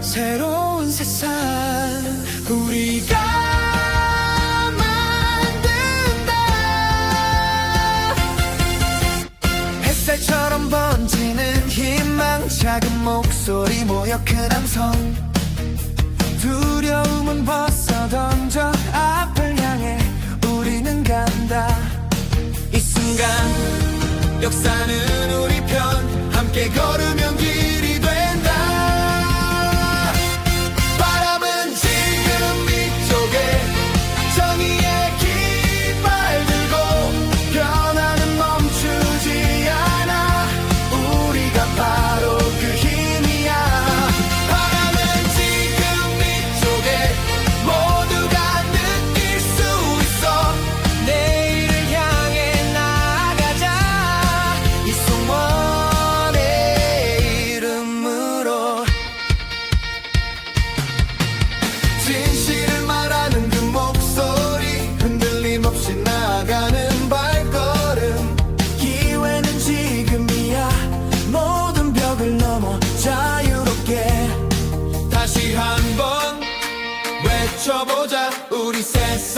새로운 세상 우리가 만든다. 햇살처럼 번지는 희망 작은 목소리 모여 큰 함성. 두려움은 벗어 던져 앞을 향해 우리는 간다. 이 순간 역사는 우리 편 함께 걸으며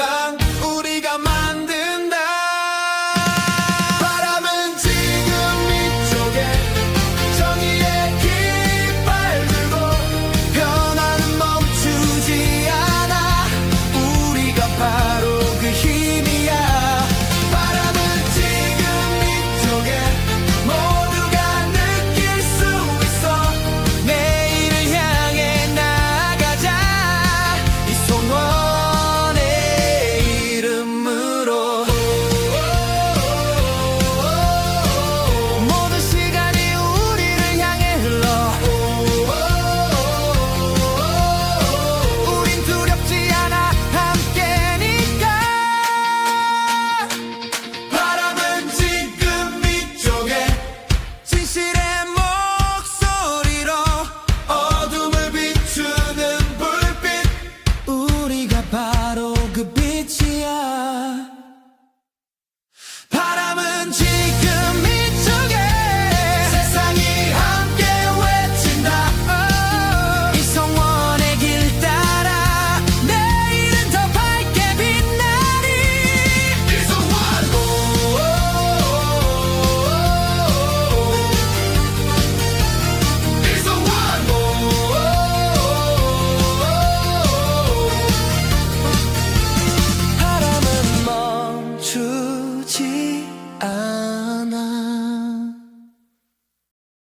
sun